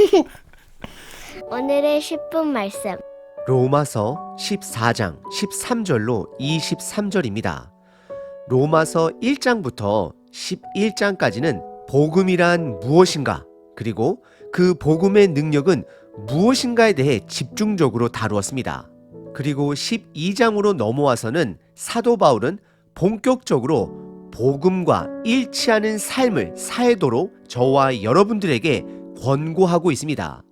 오늘의 10분 말씀. 로마서 14장 13절로 23절입니다. 로마서 1장부터 11장까지는 복음이란 무엇인가, 그리고 그 복음의 능력은 무엇인가에 대해 집중적으로 다루었습니다. 그리고 12장으로 넘어와서는 사도 바울은 본격적으로 복음과 일치하는 삶을 살도록 저와 여러분들에게 권고하고 있습니다.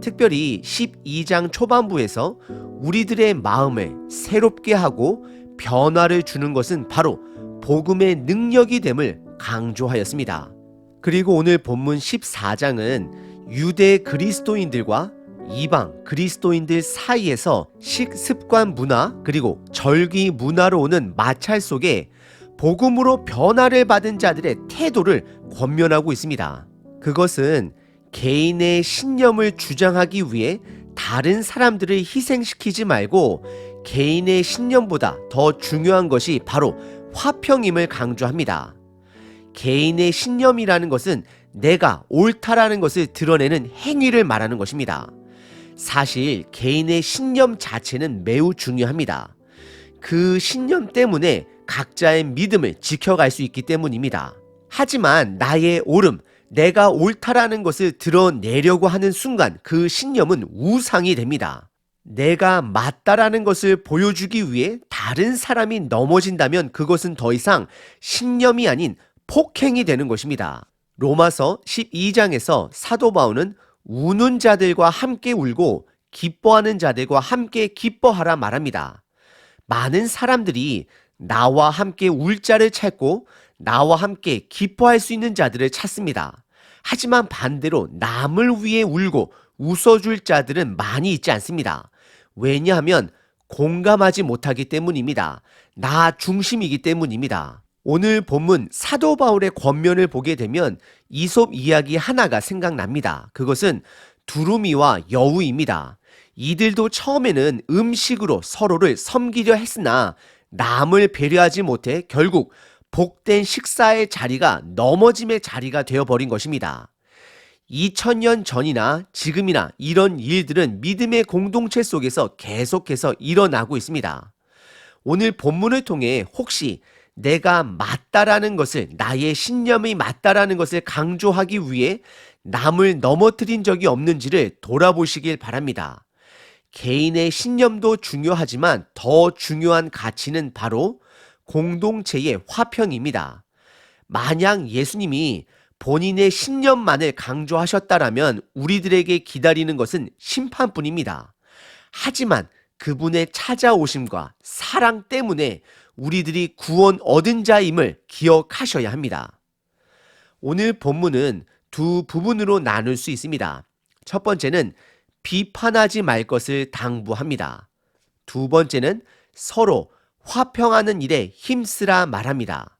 특별히 12장 초반부에서 우리들의 마음을 새롭게 하고 변화를 주는 것은 바로 복음의 능력이 됨을 강조하였습니다. 그리고 오늘 본문 14장은 유대 그리스도인들과 이방 그리스도인들 사이에서 식습관 문화 그리고 절기 문화로 오는 마찰 속에 복음으로 변화를 받은 자들의 태도를 권면하고 있습니다. 그것은 개인의 신념을 주장하기 위해 다른 사람들을 희생시키지 말고 개인의 신념보다 더 중요한 것이 바로 화평임을 강조합니다. 개인의 신념이라는 것은 내가 옳다라는 것을 드러내는 행위를 말하는 것입니다. 사실 개인의 신념 자체는 매우 중요합니다. 그 신념 때문에 각자의 믿음을 지켜갈 수 있기 때문입니다. 하지만 나의 옳음, 내가 옳다라는 것을 드러내려고 하는 순간 그 신념은 우상이 됩니다. 내가 맞다라는 것을 보여주기 위해 다른 사람이 넘어진다면 그것은 더 이상 신념이 아닌 폭행이 되는 것입니다. 로마서 12장에서 사도 바울은 우는 자들과 함께 울고 기뻐하는 자들과 함께 기뻐하라 말합니다. 많은 사람들이 나와 함께 울 자를 찾고 나와 함께 기뻐할 수 있는 자들을 찾습니다. 하지만 반대로 남을 위해 울고 웃어줄 자들은 많이 있지 않습니다. 왜냐하면 공감하지 못하기 때문입니다. 나 중심이기 때문입니다. 오늘 본문 사도 바울의 권면을 보게 되면 이솝 이야기 하나가 생각납니다. 그것은 두루미와 여우입니다. 이들도 처음에는 음식으로 서로를 섬기려 했으나 남을 배려하지 못해 결국 복된 식사의 자리가 넘어짐의 자리가 되어버린 것입니다. 2000년 전이나 지금이나 이런 일들은 믿음의 공동체 속에서 계속해서 일어나고 있습니다. 오늘 본문을 통해 혹시 내가 맞다라는 것을 나의 신념이 맞다라는 것을 강조하기 위해 남을 넘어뜨린 적이 없는지를 돌아보시길 바랍니다. 개인의 신념도 중요하지만 더 중요한 가치는 바로 공동체의 화평입니다. 만약 예수님이 본인의 신념만을 강조하셨다라면 우리들에게 기다리는 것은 심판뿐입니다. 하지만 그분의 찾아오심과 사랑 때문에 우리들이 구원 얻은 자임을 기억하셔야 합니다. 오늘 본문은 두 부분으로 나눌 수 있습니다. 첫 번째는 비판하지 말 것을 당부합니다. 두 번째는 서로 화평하는 일에 힘쓰라 말합니다.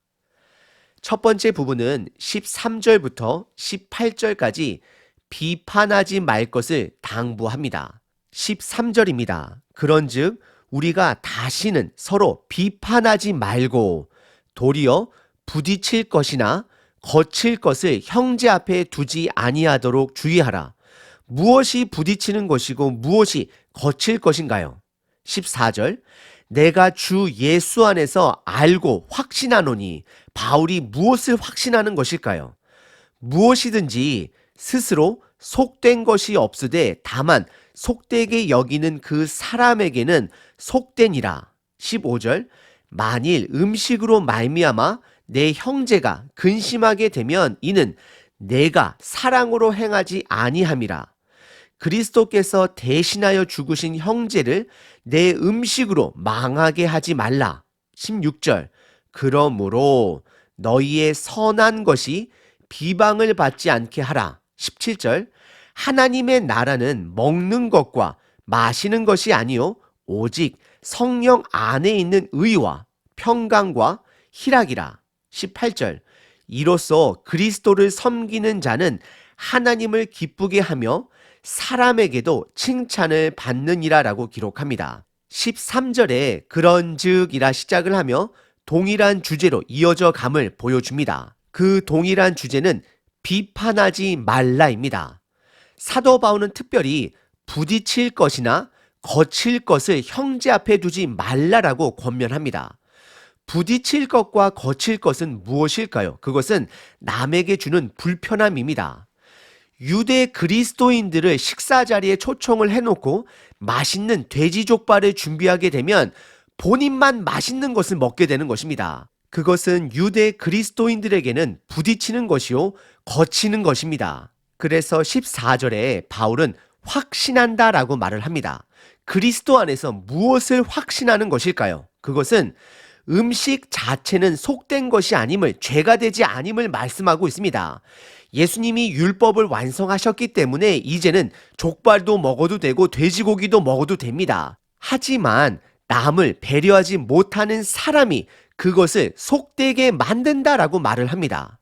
첫 번째 부분은 13절부터 18절까지 비판하지 말 것을 당부합니다. 13절입니다. 그런즉 우리가 다시는 서로 비판하지 말고 도리어 부딪힐 것이나 거칠 것을 형제 앞에 두지 아니하도록 주의하라. 무엇이 부딪히는 것이고 무엇이 거칠 것인가요? 14절 내가 주 예수 안에서 알고 확신하노니 바울이 무엇을 확신하는 것일까요? 무엇이든지 스스로 속된 것이 없으되 다만 속되게 여기는 그 사람에게는 속된이라. 15절 만일 음식으로 말미암아 내 형제가 근심하게 되면 이는 내가 사랑으로 행하지 아니함이라. 그리스도께서 대신하여 죽으신 형제를 내 음식으로 망하게 하지 말라. 16절. 그러므로 너희의 선한 것이 비방을 받지 않게 하라. 17절. 하나님의 나라는 먹는 것과 마시는 것이 아니요 오직 성령 안에 있는 의와 평강과 희락이라. 18절. 이로써 그리스도를 섬기는 자는 하나님을 기쁘게 하며 사람에게도 칭찬을 받느니라라고 기록합니다. 13절에 그런즉이라 시작을 하며 동일한 주제로 이어져 감을 보여줍니다. 그 동일한 주제는 비판하지 말라입니다. 사도 바울은 특별히 부딪힐 것이나 거칠 것을 형제 앞에 두지 말라라고 권면합니다. 부딪힐 것과 거칠 것은 무엇일까요? 그것은 남에게 주는 불편함입니다. 유대 그리스도인들을 식사 자리에 초청을 해놓고 맛있는 돼지 족발을 준비하게 되면 본인만 맛있는 것을 먹게 되는 것입니다. 그것은 유대 그리스도인들에게는 부딪히는 것이요, 거치는 것입니다. 그래서 14절에 바울은 확신한다 라고 말을 합니다. 그리스도 안에서 무엇을 확신하는 것일까요? 그것은 음식 자체는 속된 것이 아님을 죄가 되지 아님을 말씀하고 있습니다. 예수님이 율법을 완성하셨기 때문에 이제는 족발도 먹어도 되고 돼지고기도 먹어도 됩니다. 하지만 남을 배려하지 못하는 사람이 그것을 속되게 만든다라고 말을 합니다.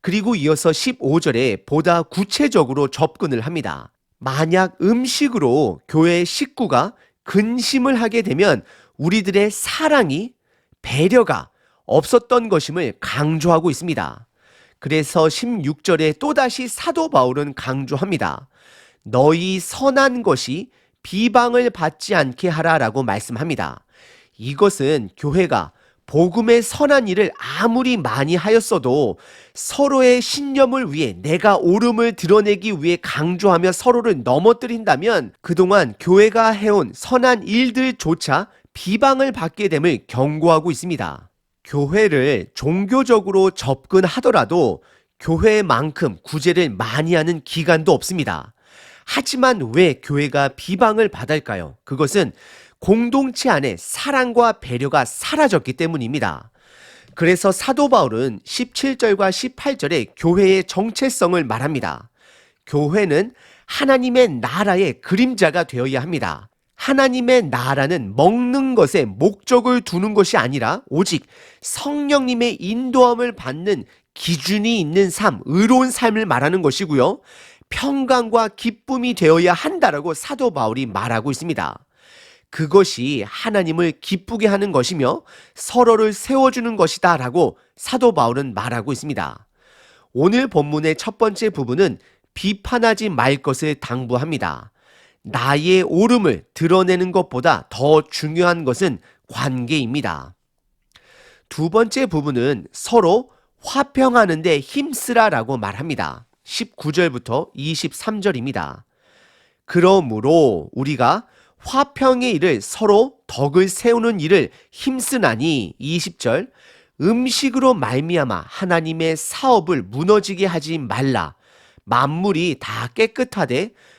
그리고 이어서 15절에 보다 구체적으로 접근을 합니다. 만약 음식으로 교회 식구가 근심을 하게 되면 우리들의 사랑이 배려가 없었던 것임을 강조하고 있습니다. 그래서 16절에 또다시 사도 바울은 강조합니다. 너희 선한 것이 비방을 받지 않게 하라라고 말씀합니다. 이것은 교회가 복음의 선한 일을 아무리 많이 하였어도 서로의 신념을 위해 내가 옳음을 드러내기 위해 강조하며 서로를 넘어뜨린다면 그동안 교회가 해온 선한 일들조차 비방을 받게 됨을 경고하고 있습니다. 교회를 종교적으로 접근하더라도 교회만큼 구제를 많이 하는 기관도 없습니다. 하지만 왜 교회가 비방을 받을까요? 그것은 공동체 안에 사랑과 배려가 사라졌기 때문입니다. 그래서 사도 바울은 17절과 18절에 교회의 정체성을 말합니다. 교회는 하나님의 나라의 그림자가 되어야 합니다. 하나님의 나라는 먹는 것에 목적을 두는 것이 아니라 오직 성령님의 인도함을 받는 기준이 있는 삶, 의로운 삶을 말하는 것이고요. 평강과 기쁨이 되어야 한다라고 사도 바울이 말하고 있습니다. 그것이 하나님을 기쁘게 하는 것이며 서로를 세워주는 것이다 라고 사도 바울은 말하고 있습니다. 오늘 본문의 첫 번째 부분은 비판하지 말 것을 당부합니다. 나의 옳음을 드러내는 것보다 더 중요한 것은 관계입니다. 두 번째 부분은 서로 화평하는데 힘쓰라라고 말합니다. 19절부터 23절입니다. 그러므로 우리가 화평의 일을 서로 덕을 세우는 일을 힘쓰나니 20절 음식으로 말미암아 하나님의 사업을 무너지게 하지 말라 만물이 다 깨끗하되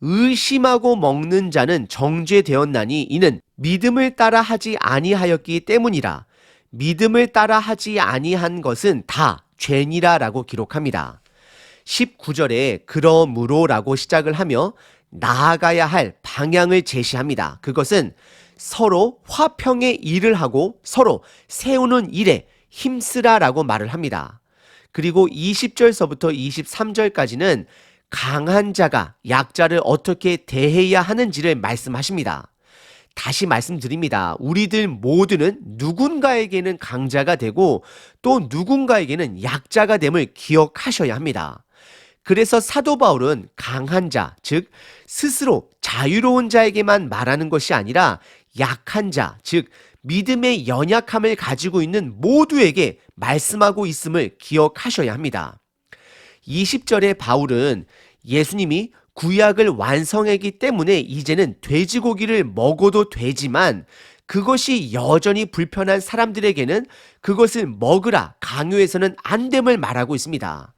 의심하고 먹는 자는 정죄되었나니 이는 믿음을 따라 하지 아니하였기 때문이라. 믿음을 따라 하지 아니한 것은 다 죄니라라고 기록합니다. 19절에 그러므로라고 시작을 하며 나아가야 할 방향을 제시합니다. 그것은 서로 화평의 일을 하고 서로 세우는 일에 힘쓰라라고 말을 합니다. 그리고 20절서부터 23절까지는 강한 자가 약자를 어떻게 대해야 하는지를 말씀하십니다. 다시 말씀드립니다. 우리들 모두는 누군가에게는 강자가 되고 또 누군가에게는 약자가 됨을 기억하셔야 합니다. 그래서 사도 바울은 강한 자, 즉 스스로 자유로운 자에게만 말하는 것이 아니라 약한 자, 즉 믿음의 연약함을 가지고 있는 모두에게 말씀하고 있음을 기억하셔야 합니다. 20절에 바울은 예수님이 구약을 완성했기 때문에 이제는 돼지고기를 먹어도 되지만 그것이 여전히 불편한 사람들에게는 그것을 먹으라 강요해서는 안 됨을 말하고 있습니다.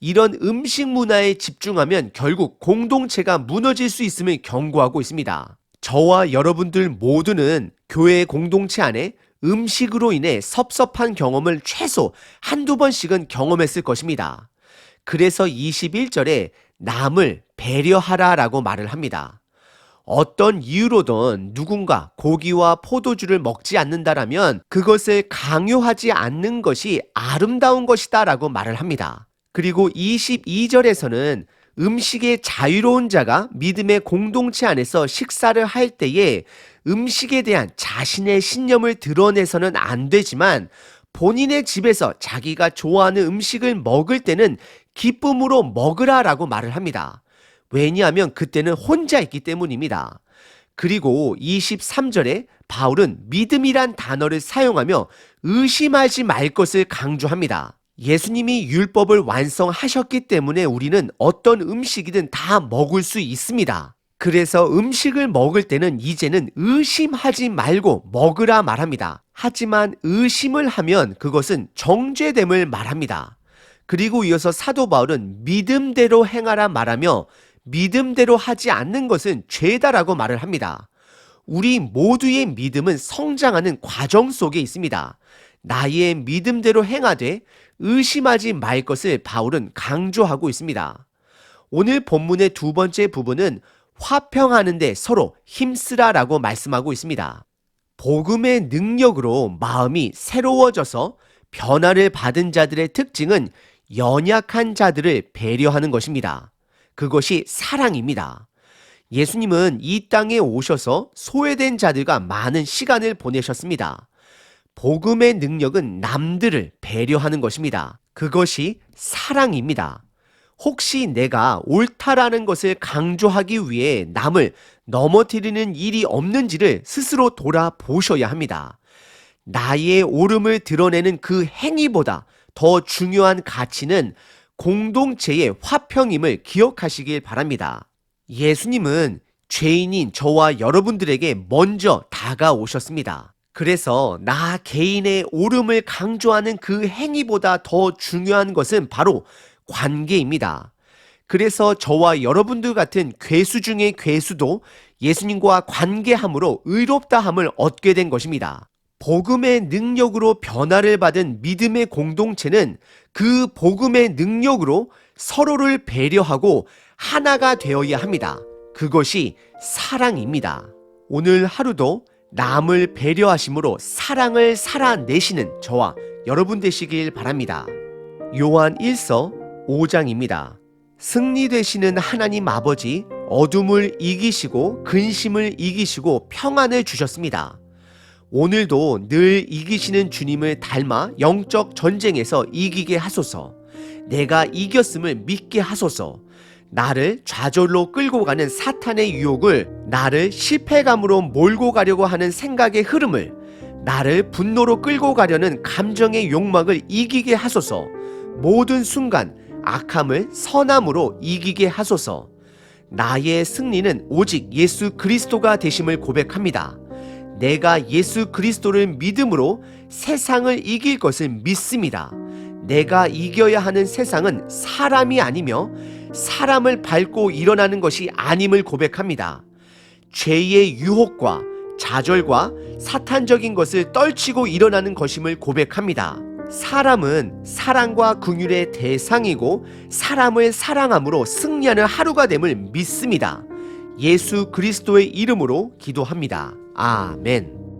이런 음식 문화에 집중하면 결국 공동체가 무너질 수 있음을 경고하고 있습니다. 저와 여러분들 모두는 교회 공동체 안에 음식으로 인해 섭섭한 경험을 최소 한두 번씩은 경험했을 것입니다. 그래서 21절에 남을 배려하라 라고 말을 합니다. 어떤 이유로든 누군가 고기와 포도주를 먹지 않는다라면 그것을 강요하지 않는 것이 아름다운 것이다라고 말을 합니다. 그리고 22절에서는 음식에 자유로운 자가 믿음의 공동체 안에서 식사를 할 때에 음식에 대한 자신의 신념을 드러내서는 안 되지만 본인의 집에서 자기가 좋아하는 음식을 먹을 때는 기쁨으로 먹으라 라고 말을 합니다. 왜냐하면 그때는 혼자 있기 때문입니다. 그리고 23절에 바울은 믿음이란 단어를 사용하며 의심하지 말 것을 강조합니다. 예수님이 율법을 완성하셨기 때문에 우리는 어떤 음식이든 다 먹을 수 있습니다. 그래서 음식을 먹을 때는 이제는 의심하지 말고 먹으라 말합니다. 하지만 의심을 하면 그것은 정죄됨을 말합니다. 그리고 이어서 사도 바울은 믿음대로 행하라 말하며 믿음대로 하지 않는 것은 죄다라고 말을 합니다. 우리 모두의 믿음은 성장하는 과정 속에 있습니다. 나의 믿음대로 행하되 의심하지 말 것을 바울은 강조하고 있습니다. 오늘 본문의 두 번째 부분은 화평하는데 서로 힘쓰라라고 말씀하고 있습니다. 복음의 능력으로 마음이 새로워져서 변화를 받은 자들의 특징은 연약한 자들을 배려하는 것입니다. 그것이 사랑입니다. 예수님은 이 땅에 오셔서 소외된 자들과 많은 시간을 보내셨습니다. 복음의 능력은 남들을 배려하는 것입니다. 그것이 사랑입니다. 혹시 내가 옳다라는 것을 강조하기 위해 남을 넘어뜨리는 일이 없는지를 스스로 돌아보셔야 합니다. 나의 옳음을 드러내는 그 행위보다 더 중요한 가치는 공동체의 화평임을 기억하시길 바랍니다. 예수님은 죄인인 저와 여러분들에게 먼저 다가오셨습니다. 그래서 나 개인의 옳음을 강조하는 그 행위보다 더 중요한 것은 바로 관계입니다. 그래서 저와 여러분들 같은 괴수 중의 괴수도 예수님과 관계함으로 의롭다함을 얻게 된 것입니다. 복음의 능력으로 변화를 받은 믿음의 공동체는 그 복음의 능력으로 서로를 배려하고 하나가 되어야 합니다. 그것이 사랑입니다. 오늘 하루도 남을 배려하심으로 사랑을 살아내시는 저와 여러분 되시길 바랍니다. 요한 1서 5장입니다. 승리되시는 하나님 아버지, 어둠을 이기시고 근심을 이기시고 평안을 주셨습니다. 오늘도 늘 이기시는 주님을 닮아 영적 전쟁에서 이기게 하소서. 내가 이겼음을 믿게 하소서. 나를 좌절로 끌고 가는 사탄의 유혹을 나를 실패감으로 몰고 가려고 하는 생각의 흐름을 나를 분노로 끌고 가려는 감정의 욕망을 이기게 하소서. 모든 순간 악함을 선함으로 이기게 하소서. 나의 승리는 오직 예수 그리스도가 되심을 고백합니다. 내가 예수 그리스도를 믿음으로 세상을 이길 것을 믿습니다. 내가 이겨야 하는 세상은 사람이 아니며 사람을 밟고 일어나는 것이 아님을 고백합니다. 죄의 유혹과 좌절과 사탄적인 것을 떨치고 일어나는 것임을 고백합니다. 사람은 사랑과 긍휼의 대상이고 사람을 사랑함으로 승리하는 하루가 됨을 믿습니다. 예수 그리스도의 이름으로 기도합니다. 아멘.